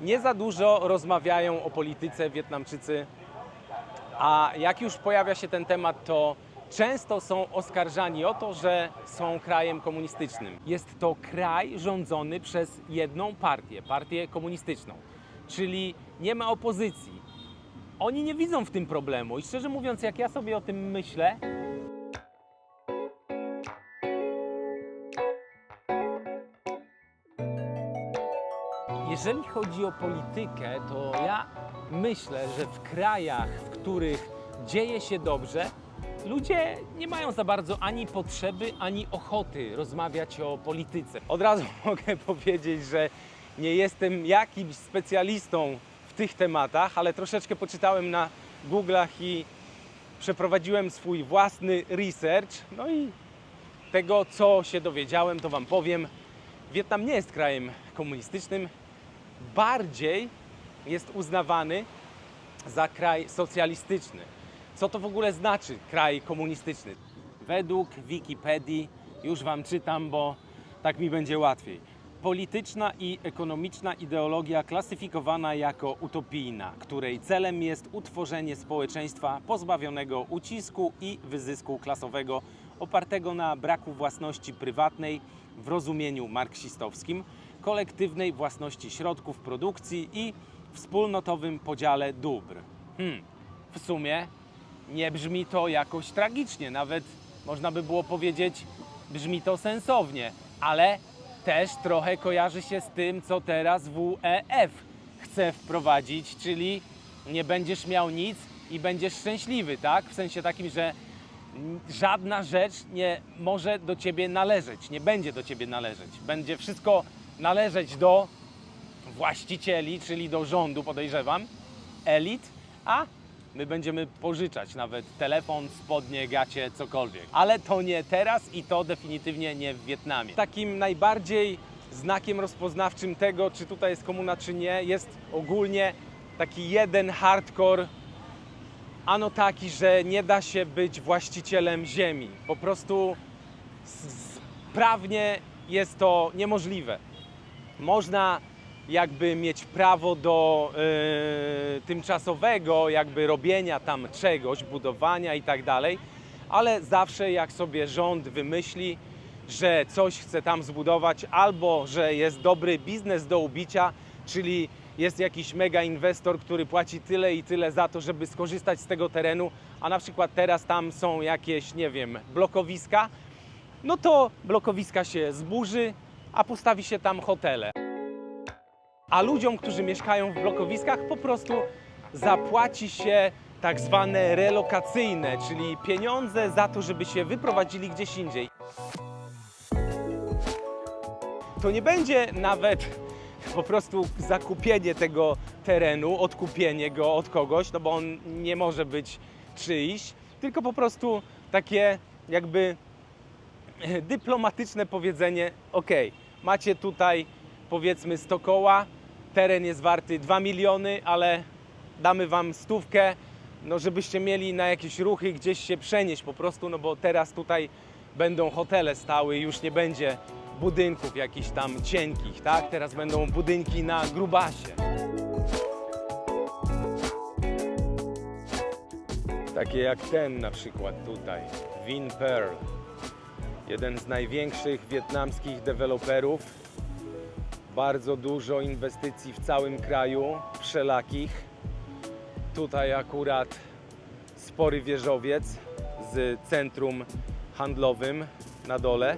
Nie za dużo rozmawiają o polityce Wietnamczycy, a jak już pojawia się ten temat, to często są oskarżani o to, że są krajem komunistycznym. Jest to kraj rządzony przez jedną partię, partię komunistyczną, czyli nie ma opozycji. Oni nie widzą w tym problemu i szczerze mówiąc, jak ja sobie o tym myślę, Jeżeli chodzi o politykę, to ja myślę, że w krajach, w których dzieje się dobrze, ludzie nie mają za bardzo ani potrzeby, ani ochoty rozmawiać o polityce. Od razu mogę powiedzieć, że nie jestem jakimś specjalistą w tych tematach, ale troszeczkę poczytałem na Google'ach i przeprowadziłem swój własny research. No i tego, co się dowiedziałem, to Wam powiem. Wietnam nie jest krajem komunistycznym, bardziej jest uznawany za kraj socjalistyczny. Co to w ogóle znaczy kraj komunistyczny? Według Wikipedii, już Wam czytam, bo tak mi będzie łatwiej. Polityczna i ekonomiczna ideologia klasyfikowana jako utopijna, której celem jest utworzenie społeczeństwa pozbawionego ucisku i wyzysku klasowego, opartego na braku własności prywatnej w rozumieniu marksistowskim, kolektywnej własności środków produkcji i wspólnotowym podziale dóbr. Hmm, w sumie nie brzmi to jakoś tragicznie, nawet można by było powiedzieć, brzmi to sensownie, ale też trochę kojarzy się z tym, co teraz WEF chce wprowadzić, czyli nie będziesz miał nic i będziesz szczęśliwy, tak? W sensie takim, że żadna rzecz nie może do ciebie należeć, nie będzie do ciebie należeć. Będzie wszystko należeć do właścicieli, czyli do rządu, podejrzewam, elit, a my będziemy pożyczać nawet telefon, spodnie, gacie, cokolwiek. Ale to nie teraz i to definitywnie nie w Wietnamie. Takim najbardziej znakiem rozpoznawczym tego, czy tutaj jest komuna, czy nie, jest ogólnie taki jeden hardcore ano taki, że nie da się być właścicielem ziemi. Po prostu s- prawnie jest to niemożliwe. Można jakby mieć prawo do e, tymczasowego jakby robienia tam czegoś, budowania i tak dalej, ale zawsze jak sobie rząd wymyśli, że coś chce tam zbudować albo że jest dobry biznes do ubicia, czyli jest jakiś mega inwestor, który płaci tyle i tyle za to, żeby skorzystać z tego terenu, a na przykład teraz tam są jakieś, nie wiem, blokowiska, no to blokowiska się zburzy, a postawi się tam hotele. A ludziom, którzy mieszkają w blokowiskach, po prostu zapłaci się tak zwane relokacyjne, czyli pieniądze za to, żeby się wyprowadzili gdzieś indziej. To nie będzie nawet po prostu zakupienie tego terenu, odkupienie go od kogoś, no bo on nie może być czyjś, tylko po prostu takie jakby dyplomatyczne powiedzenie: OK, macie tutaj powiedzmy 100 koła, teren jest warty 2 miliony, ale damy wam stówkę, no żebyście mieli na jakieś ruchy gdzieś się przenieść po prostu, no bo teraz tutaj będą hotele stały, już nie będzie budynków jakichś tam cienkich, tak? Teraz będą budynki na grubasie. Takie jak ten na przykład tutaj, Vin Pearl. Jeden z największych wietnamskich deweloperów. Bardzo dużo inwestycji w całym kraju, wszelakich. Tutaj akurat spory wieżowiec z centrum handlowym na dole.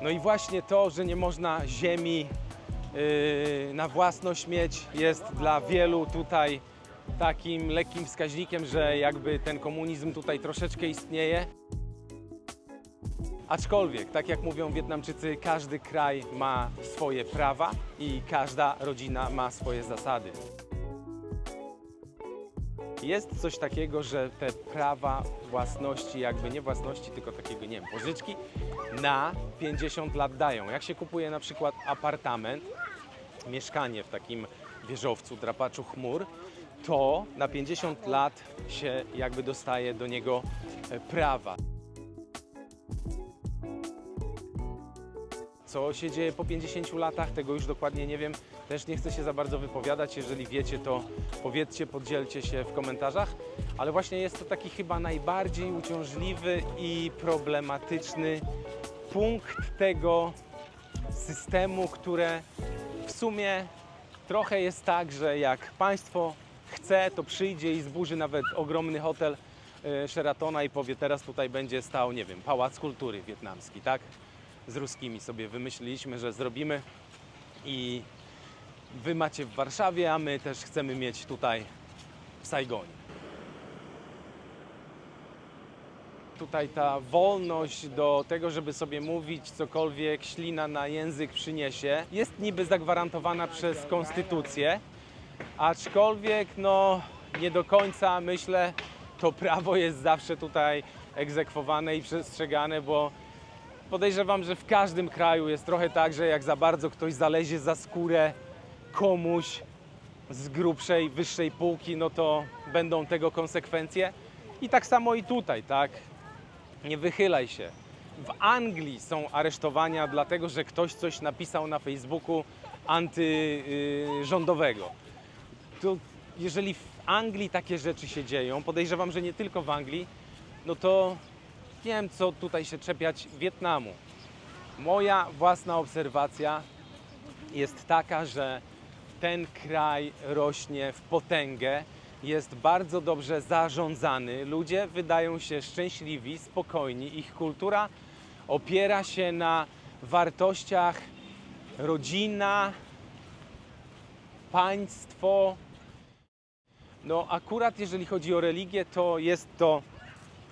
No i właśnie to, że nie można ziemi yy, na własność mieć, jest dla wielu tutaj takim lekkim wskaźnikiem, że jakby ten komunizm tutaj troszeczkę istnieje. Aczkolwiek, tak jak mówią Wietnamczycy, każdy kraj ma swoje prawa i każda rodzina ma swoje zasady. Jest coś takiego, że te prawa własności, jakby nie własności, tylko takiego, nie wiem, pożyczki na 50 lat dają. Jak się kupuje na przykład apartament, mieszkanie w takim wieżowcu, drapaczu chmur, to na 50 lat się jakby dostaje do niego e, prawa. Co się dzieje po 50 latach, tego już dokładnie nie wiem. Też nie chcę się za bardzo wypowiadać. Jeżeli wiecie, to powiedzcie, podzielcie się w komentarzach. Ale właśnie jest to taki chyba najbardziej uciążliwy i problematyczny punkt tego systemu, które w sumie trochę jest tak, że jak państwo chce, to przyjdzie i zburzy nawet ogromny hotel e, Sheratona i powie, teraz tutaj będzie stał, nie wiem, Pałac Kultury Wietnamski, tak? Z ruskimi sobie wymyśliliśmy, że zrobimy i wy macie w Warszawie, a my też chcemy mieć tutaj w Saigonie. Tutaj ta wolność do tego, żeby sobie mówić cokolwiek ślina na język przyniesie, jest niby zagwarantowana przez konstytucję, aczkolwiek no nie do końca myślę, to prawo jest zawsze tutaj egzekwowane i przestrzegane, bo podejrzewam, że w każdym kraju jest trochę tak, że jak za bardzo ktoś zalezie za skórę komuś z grubszej, wyższej półki, no to będą tego konsekwencje. I tak samo i tutaj, tak? Nie wychylaj się. W Anglii są aresztowania dlatego, że ktoś coś napisał na Facebooku antyrządowego. To jeżeli w Anglii takie rzeczy się dzieją, podejrzewam, że nie tylko w Anglii, no to nie wiem, co tutaj się czepiać Wietnamu. Moja własna obserwacja jest taka, że ten kraj rośnie w potęgę, jest bardzo dobrze zarządzany. Ludzie wydają się szczęśliwi, spokojni. Ich kultura opiera się na wartościach rodzina, państwo. No, akurat jeżeli chodzi o religię, to jest to,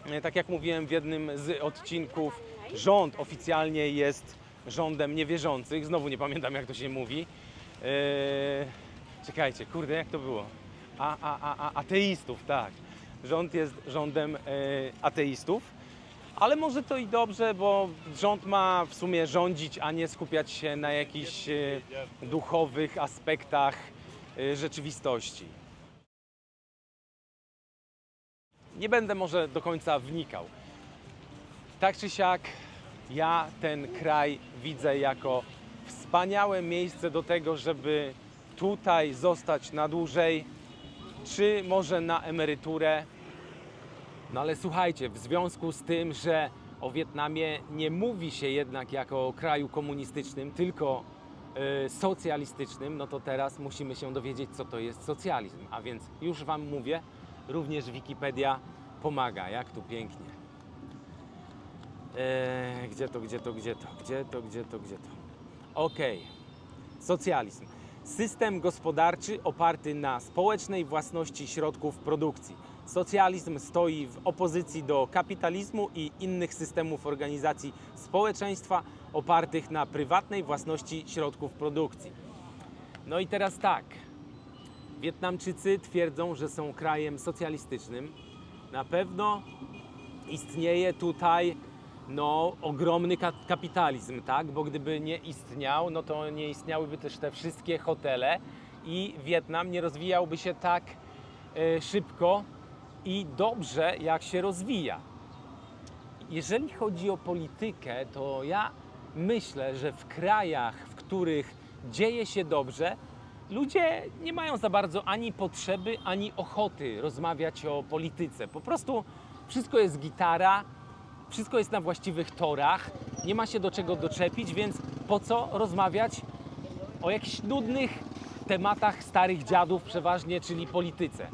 e, tak jak mówiłem w jednym z odcinków, rząd oficjalnie jest rządem niewierzących. Znowu nie pamiętam, jak to się mówi. Eee, czekajcie, kurde, jak to było? A, a, a, a, ateistów, tak. Rząd jest rządem e, ateistów, ale może to i dobrze, bo rząd ma w sumie rządzić, a nie skupiać się na jakichś e, duchowych aspektach e, rzeczywistości. Nie będę może do końca wnikał. Tak czy siak, ja ten kraj widzę jako wspaniałe miejsce do tego, żeby tutaj zostać na dłużej, czy może na emeryturę. No ale słuchajcie, w związku z tym, że o Wietnamie nie mówi się jednak jako o kraju komunistycznym, tylko y, socjalistycznym, no to teraz musimy się dowiedzieć, co to jest socjalizm. A więc już Wam mówię, również Wikipedia pomaga. Jak tu pięknie. Eee, gdzie to, gdzie to, gdzie to, gdzie to, gdzie to, gdzie to. Okej. Socjalizm. System gospodarczy oparty na społecznej własności środków produkcji. Socjalizm stoi w opozycji do kapitalizmu i innych systemów organizacji społeczeństwa opartych na prywatnej własności środków produkcji. No i teraz tak. Wietnamczycy twierdzą, że są krajem socjalistycznym. Na pewno istnieje tutaj no, ogromny ka- kapitalizm, tak? Bo gdyby nie istniał, no to nie istniałyby też te wszystkie hotele i Wietnam nie rozwijałby się tak e, szybko i dobrze, jak się rozwija. Jeżeli chodzi o politykę, to ja myślę, że w krajach, w których dzieje się dobrze, ludzie nie mają za bardzo ani potrzeby, ani ochoty rozmawiać o polityce. Po prostu wszystko jest gitara, wszystko jest na właściwych torach, nie ma się do czego doczepić, więc po co rozmawiać o jakichś nudnych tematach starych dziadów przeważnie, czyli polityce.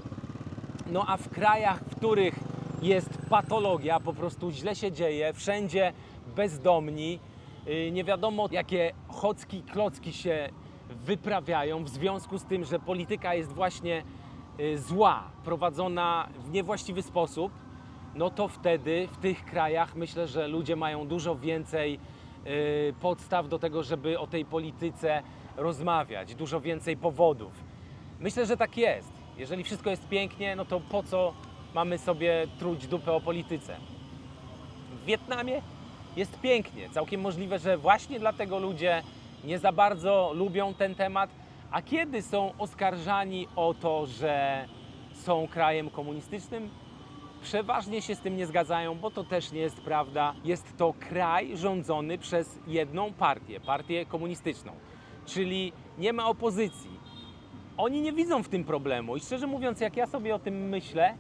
No a w krajach, w których jest patologia, po prostu źle się dzieje, wszędzie bezdomni, yy, nie wiadomo jakie chocki, klocki się wyprawiają w związku z tym, że polityka jest właśnie yy, zła, prowadzona w niewłaściwy sposób, no to wtedy w tych krajach myślę, że ludzie mają dużo więcej yy, podstaw do tego, żeby o tej polityce rozmawiać, dużo więcej powodów. Myślę, że tak jest. Jeżeli wszystko jest pięknie, no to po co mamy sobie truć dupę o polityce? W Wietnamie jest pięknie. Całkiem możliwe, że właśnie dlatego ludzie nie za bardzo lubią ten temat. A kiedy są oskarżani o to, że są krajem komunistycznym, przeważnie się z tym nie zgadzają, bo to też nie jest prawda. Jest to kraj rządzony przez jedną partię, partię komunistyczną, czyli nie ma opozycji. Oni nie widzą w tym problemu i szczerze mówiąc, jak ja sobie o tym myślę,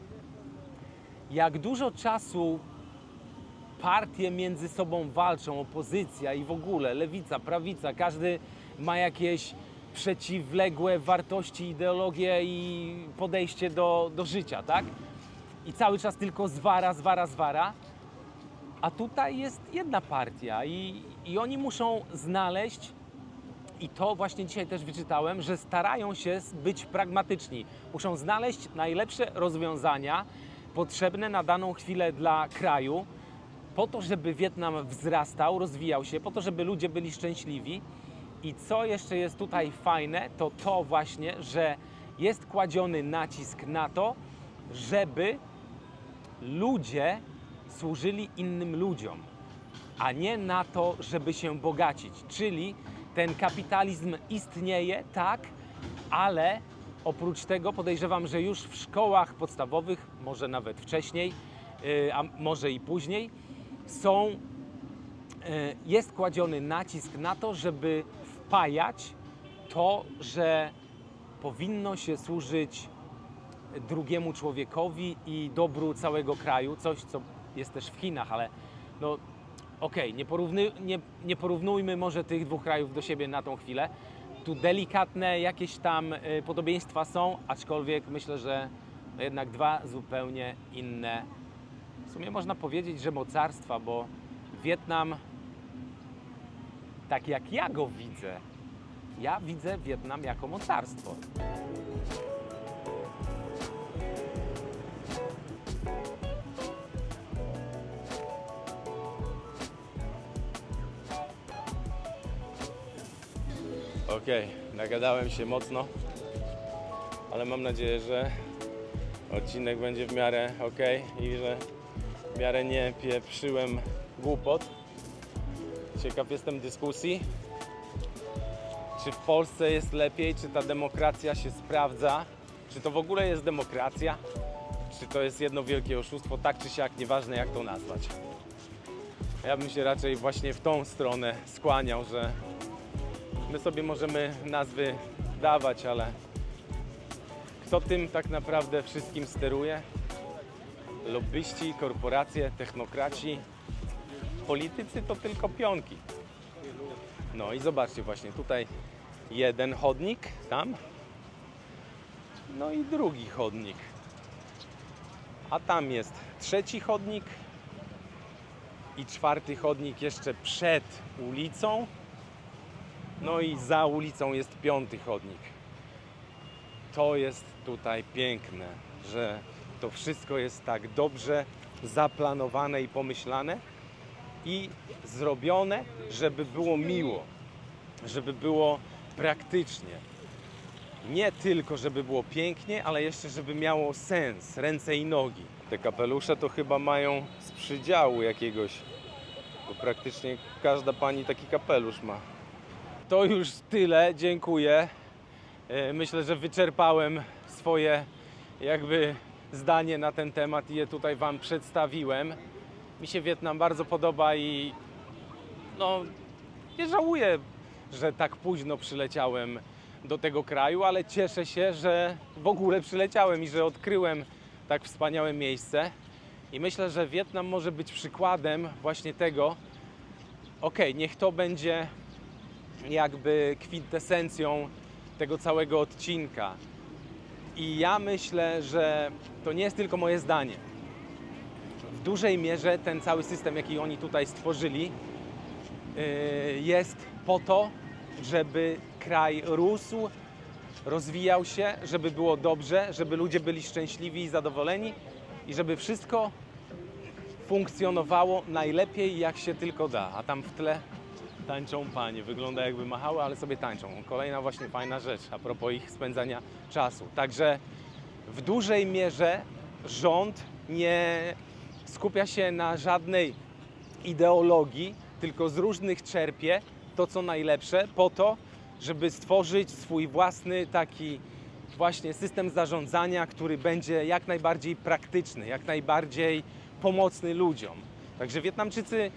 jak dużo czasu partie między sobą walczą, opozycja i w ogóle lewica, prawica, każdy ma jakieś przeciwległe wartości, ideologie i podejście do, do życia, tak? I cały czas tylko zwara, zwara, zwara. A tutaj jest jedna partia i, i oni muszą znaleźć, i to właśnie dzisiaj też wyczytałem, że starają się być pragmatyczni. Muszą znaleźć najlepsze rozwiązania potrzebne na daną chwilę dla kraju, po to, żeby Wietnam wzrastał, rozwijał się, po to, żeby ludzie byli szczęśliwi. I co jeszcze jest tutaj fajne, to to właśnie, że jest kładziony nacisk na to, żeby ludzie służyli innym ludziom, a nie na to, żeby się bogacić. Czyli ten kapitalizm istnieje, tak, ale oprócz tego podejrzewam, że już w szkołach podstawowych, może nawet wcześniej, yy, a może i później, są, yy, jest kładziony nacisk na to, żeby wpajać to, że powinno się służyć drugiemu człowiekowi i dobru całego kraju, coś co jest też w Chinach, ale no okej, nie, porówny, nie, nie porównujmy może tych dwóch krajów do siebie na tą chwilę. Tu delikatne jakieś tam y, podobieństwa są, aczkolwiek myślę, że jednak dwa zupełnie inne, w sumie można powiedzieć, że mocarstwa, bo Wietnam, tak jak ja go widzę, ja widzę Wietnam jako mocarstwo. Okej, nagadałem się mocno, ale mam nadzieję, że odcinek będzie w miarę ok i że w miarę nie pieprzyłem głupot. Ciekaw jestem dyskusji. Czy w Polsce jest lepiej, czy ta demokracja się sprawdza, czy to w ogóle jest demokracja, czy to jest jedno wielkie oszustwo, tak czy siak, nieważne jak to nazwać. Ja bym się raczej właśnie w tą stronę skłaniał, że My sobie możemy nazwy dawać, ale kto tym tak naprawdę wszystkim steruje? Lobbyści, korporacje, technokraci, politycy to tylko pionki. No i zobaczcie właśnie tutaj jeden chodnik tam, no i drugi chodnik. A tam jest trzeci chodnik i czwarty chodnik jeszcze przed ulicą. No i za ulicą jest piąty chodnik. To jest tutaj piękne, że to wszystko jest tak dobrze zaplanowane i pomyślane i zrobione, żeby było miło, żeby było praktycznie. Nie tylko, żeby było pięknie, ale jeszcze, żeby miało sens, ręce i nogi. Te kapelusze to chyba mają z przydziału jakiegoś, bo praktycznie każda pani taki kapelusz ma. To już tyle, dziękuję. E, Myślę, że wyczerpałem swoje jakby zdanie na ten temat i je tutaj Wam przedstawiłem. Mi się Wietnam bardzo podoba i no nie żałuję, że tak późno przyleciałem do tego kraju, ale cieszę się, że w ogóle przyleciałem i że odkryłem tak wspaniałe miejsce. I myślę, że Wietnam może być przykładem właśnie tego, okej, niech to będzie jakby kwintesencją tego całego odcinka. I ja myślę, że to nie jest tylko moje zdanie. W dużej mierze ten cały system, jaki oni tutaj stworzyli, yy, jest po to, żeby kraj rósł, rozwijał się, żeby było dobrze, żeby ludzie byli szczęśliwi i zadowoleni i żeby wszystko funkcjonowało najlepiej jak się tylko da. A tam w tle tańczą panie. Wygląda jakby machały, ale sobie tańczą. Kolejna właśnie fajna rzecz a propos ich spędzania czasu. Także w dużej mierze rząd nie skupia się na żadnej ideologii, tylko z różnych czerpie to, co najlepsze, po to, żeby stworzyć swój własny taki właśnie system zarządzania, który będzie jak najbardziej praktyczny, jak najbardziej pomocny ludziom. Także Wietnamczycy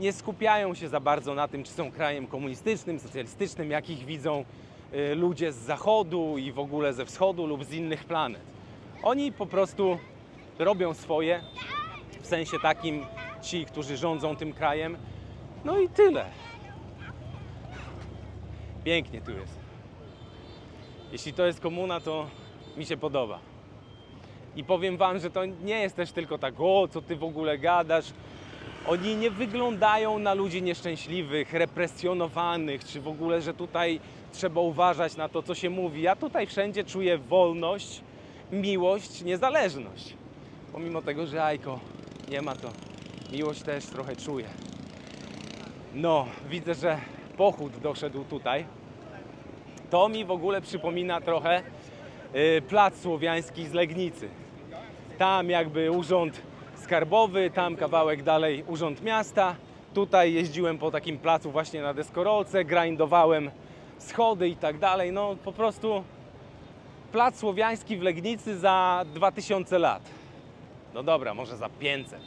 nie skupiają się za bardzo na tym, czy są krajem komunistycznym, socjalistycznym, jakich widzą y, ludzie z zachodu i w ogóle ze wschodu lub z innych planet. Oni po prostu robią swoje, w sensie takim ci, którzy rządzą tym krajem. No i tyle. Pięknie tu jest. Jeśli to jest komuna, to mi się podoba. I powiem wam, że to nie jest też tylko tak, o, co ty w ogóle gadasz. Oni nie wyglądają na ludzi nieszczęśliwych, represjonowanych, czy w ogóle, że tutaj trzeba uważać na to, co się mówi. Ja tutaj wszędzie czuję wolność, miłość, niezależność. Pomimo tego, że Ajko nie ma, to miłość też trochę czuję. No, widzę, że pochód doszedł tutaj. To mi w ogóle przypomina trochę y, plac słowiański z Legnicy. Tam jakby urząd skarbowy, tam kawałek dalej urząd miasta. Tutaj jeździłem po takim placu właśnie na deskorolce, grindowałem schody i tak dalej. No po prostu plac słowiański w Legnicy za 2000 lat. No dobra, może za 500.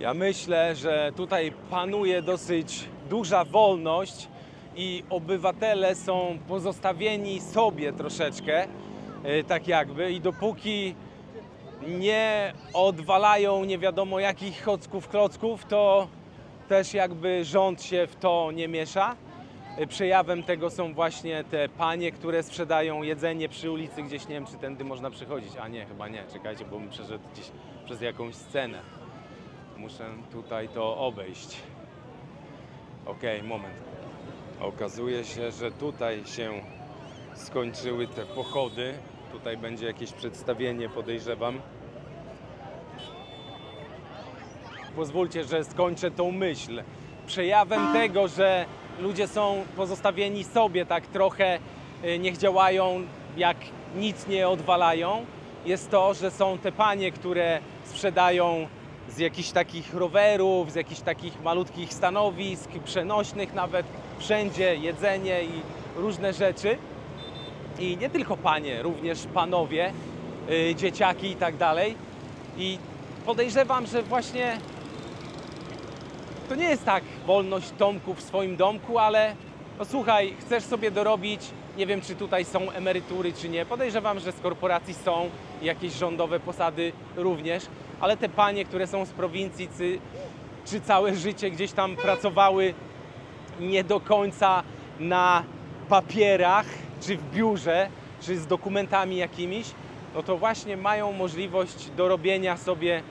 Ja myślę, że tutaj panuje dosyć duża wolność i obywatele są pozostawieni sobie troszeczkę, e, tak jakby, i dopóki nie odwalają nie wiadomo jakich chocków, klocków, to też jakby rząd się w to nie miesza. E, Przejawem tego są właśnie te panie, które sprzedają jedzenie przy ulicy gdzieś, nie wiem czy tędy można przechodzić, a nie, chyba nie, czekajcie, bo bym przeszedł gdzieś przez jakąś scenę. Muszę tutaj to obejść. Okej, moment. Okazuje się, że tutaj się skończyły te pochody. Tutaj będzie jakieś przedstawienie, podejrzewam. Pozwólcie, że skończę tą myśl. Przejawem tego, że ludzie są pozostawieni sobie tak trochę, y, niech działają jak nic nie odwalają, jest to, że są te panie, które sprzedają z jakichś takich rowerów, z jakichś takich malutkich stanowisk, przenośnych nawet, wszędzie jedzenie i różne rzeczy. I nie tylko panie, również panowie, y, dzieciaki i tak dalej. I podejrzewam, że właśnie to nie jest tak wolność Tomku w swoim domku, ale no słuchaj, chcesz sobie dorobić, nie wiem czy tutaj są emerytury czy nie, podejrzewam, że z korporacji są jakieś rządowe posady również, ale te panie, które są z prowincji, czy, czy całe życie gdzieś tam pracowały nie do końca na papierach, czy w biurze, czy z dokumentami jakimiś, no to właśnie mają możliwość dorobienia sobie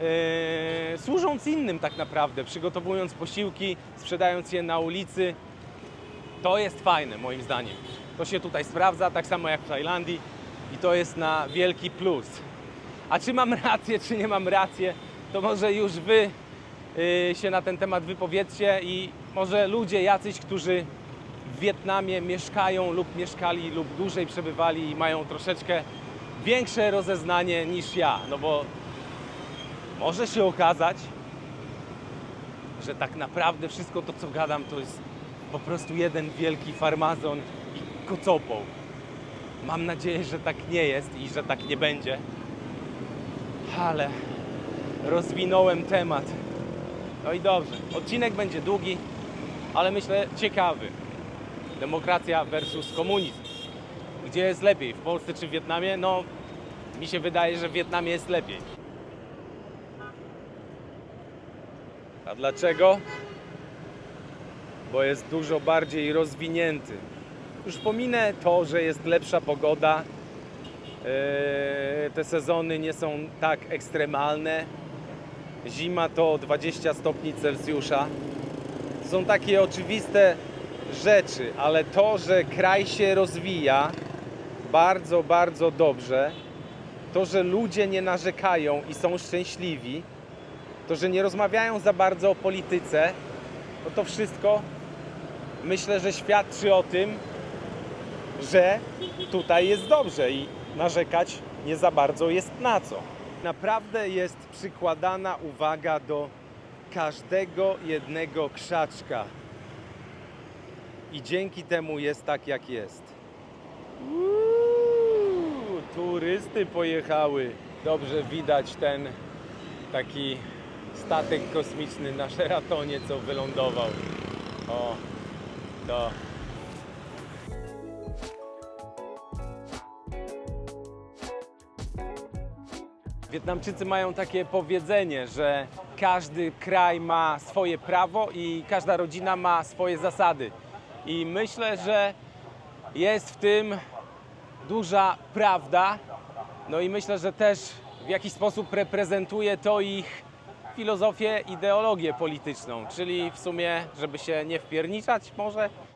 e, służąc innym tak naprawdę, przygotowując posiłki, sprzedając je na ulicy. To jest fajne moim zdaniem. To się tutaj sprawdza, tak samo jak w Tajlandii i to jest na wielki plus. A czy mam rację, czy nie mam rację, to może już wy y, się na ten temat wypowiedzcie i może ludzie jacyś, którzy w Wietnamie mieszkają lub mieszkali lub dłużej przebywali i mają troszeczkę większe rozeznanie niż ja, no bo może się okazać, że tak naprawdę wszystko to, co gadam, to jest po prostu jeden wielki farmazon i kocopoł. Mam nadzieję, że tak nie jest i że tak nie będzie. Ale rozwinąłem temat. No i dobrze. Odcinek będzie długi, ale myślę ciekawy. Demokracja versus komunizm. Gdzie jest lepiej? W Polsce czy w Wietnamie? No, mi się wydaje, że w Wietnamie jest lepiej. A dlaczego? Bo jest dużo bardziej rozwinięty. Już pominę to, że jest lepsza pogoda. Eee, Te sezony nie są tak ekstremalne. Zima to 20 stopni Celsjusza. Są takie oczywiste rzeczy, ale to, że kraj się rozwija bardzo, bardzo dobrze, to, że ludzie nie narzekają i są szczęśliwi, to, że nie rozmawiają za bardzo o polityce, no to wszystko myślę, że świadczy o tym, że tutaj jest dobrze i narzekać nie za bardzo jest na co. Naprawdę jest przykładana uwaga do każdego jednego krzaczka. I dzięki temu jest tak, jak jest. Uuu, turysty pojechały. Dobrze widać ten taki statek kosmiczny na Sheratonie, co wylądował. O, to Wietnamczycy mają takie powiedzenie, że każdy kraj ma swoje prawo i każda rodzina ma swoje zasady. I myślę, że jest w tym duża prawda. No i myślę, że też w jakiś sposób reprezentuje to ich filozofię, ideologię polityczną, czyli w sumie, żeby się nie wpierniczać może,